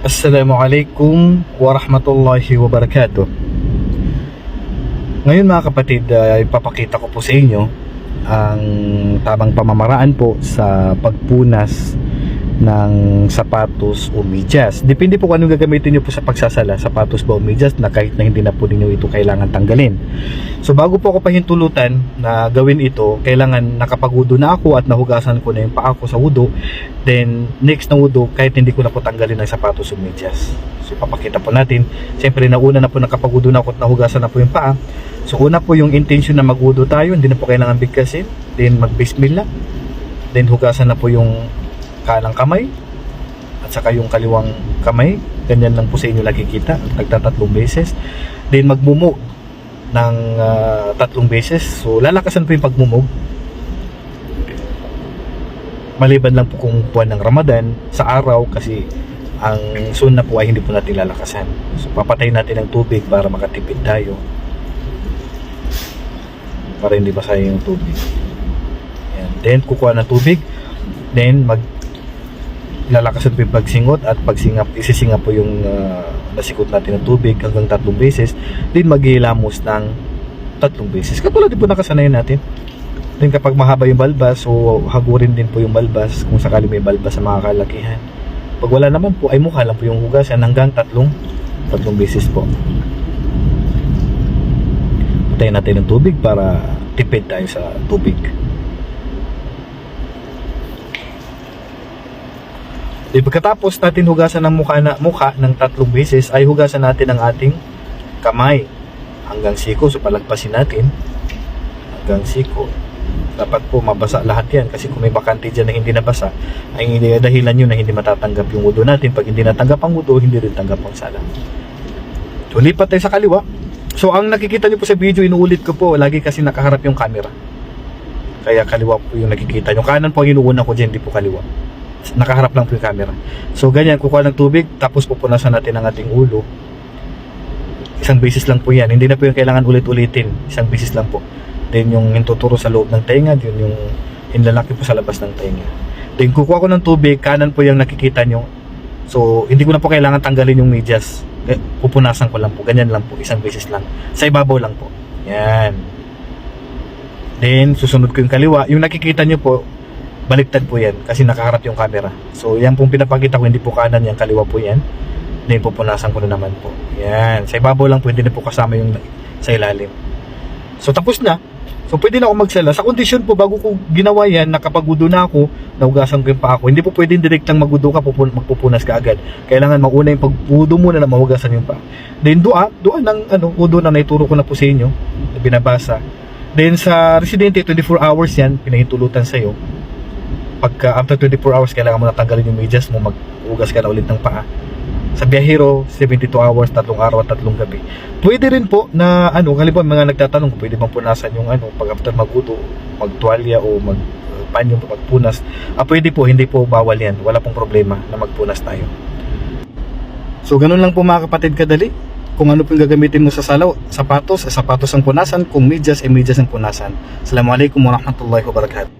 Assalamualaikum warahmatullahi wabarakatuh. Ngayon mga kapatid, uh, ipapakita ko po sa inyo ang tamang pamamaraan po sa pagpunas ng sapatos o medyas. Depende po kung anong gagamitin nyo po sa pagsasala, sapatos ba o medyas na kahit na hindi na po ninyo ito kailangan tanggalin. So bago po ako pahintulutan na gawin ito, kailangan nakapagudo na ako at nahugasan ko na yung paa ko sa wudo. Then next na wudo, kahit hindi ko na po tanggalin ang sapatos o medyas. So papakita po natin. Siyempre nauna na po nakapagudo na ako at nahugasan na po yung paa. So una po yung intention na magudo tayo, hindi na po kailangan bigkasin. Then mag-bismillah. Then hugasan na po yung kanang kamay at saka yung kaliwang kamay. Ganyan lang po sa inyo nakikita. Nagtatatlong beses. Then magmumog ng ah, tatlong beses. So lalakasan po yung pagmumog. Maliban lang po kung buwan ng Ramadan sa araw kasi ang sunnah po ay hindi po natin lalakasan. So papatayin natin ng tubig para makatipid tayo. Para hindi basayang yung tubig. Yan. Then kukuha ng tubig. Then mag lalakasan po yung pagsingot at pagsingap, isisingap po yung ah, nasikot natin ng tubig hanggang tatlong beses. Then maghihilamos ng tatlong beses. Katulad din po nakasanayan natin. Then kapag mahaba yung balbas, so hagurin din po yung balbas kung sakali may balbas sa mga kalakihan. Pag wala naman po, ay mukha lang po yung hugasan hanggang tatlong tatlong beses po. Patayin natin ng tubig para tipid tayo sa tubig. Di pagkatapos natin hugasan ng mukha, na, mukha ng tatlong beses ay hugasan natin ang ating kamay hanggang siko. So palagpasin natin hanggang siko. Dapat po mabasa lahat yan kasi kung may bakante dyan na hindi nabasa ay hindi dahilan yun na hindi matatanggap yung wudo natin. Pag hindi natanggap ang wudo, hindi rin tanggap ang sala. So lipat tayo sa kaliwa. So ang nakikita niyo po sa video, inuulit ko po, lagi kasi nakaharap yung camera. Kaya kaliwa po yung nakikita. Yung kanan po ang inuuna ko dyan, hindi po kaliwa nakaharap lang po yung camera. So ganyan, kukuha ng tubig, tapos pupunasan natin ang ating ulo. Isang beses lang po yan. Hindi na po yung kailangan ulit-ulitin. Isang beses lang po. Then yung tuturo sa loob ng tenga, yun yung inlalaki po sa labas ng tenga. Then kukuha ko ng tubig, kanan po yung nakikita nyo. So hindi ko na po kailangan tanggalin yung medyas. Eh, pupunasan ko lang po. Ganyan lang po, isang beses lang. Sa ibabaw lang po. Yan. Then susunod ko yung kaliwa. Yung nakikita nyo po, baliktad po yan kasi nakaharap yung camera. So yan pong pinapakita ko, hindi po kanan yan, kaliwa po yan. Then pupunasan ko na naman po. Yan. Sa ibabaw lang po, hindi na po kasama yung sa ilalim. So tapos na. So pwede na ako magsala. Sa kondisyon po, bago ko ginawa yan, nakapagudo na ako, nahugasan ko yung paa ko. Hindi po pwedeng direct lang magudo ka, pupun- magpupunas ka agad. Kailangan mauna yung pagbudo muna na mahugasan yung paa. Then dua, dua ng ano, udo na naituro ko na po sa inyo, na binabasa. Then sa residente, 24 hours yan, pinahintulutan sa'yo pagka after 24 hours kailangan mo natanggalin yung medyas mo maghugas ka na ulit ng paa. Sa biyahero 72 hours tatlong araw at tatlong gabi. Pwede rin po na ano halimbawa mga nagtatanong pwede bang punasan yung ano pag after magudo magtuwalya o mag uh, panyo magpunas. Ah pwede po hindi po bawal yan. Wala pong problema na magpunas tayo. So ganun lang po mga kapatid kadali. Kung ano pong gagamitin mo sa salaw sapatos sapatos ang punasan. Kung medyas ay medyas ang punasan. Assalamualaikum warahmatullahi wabarakatuh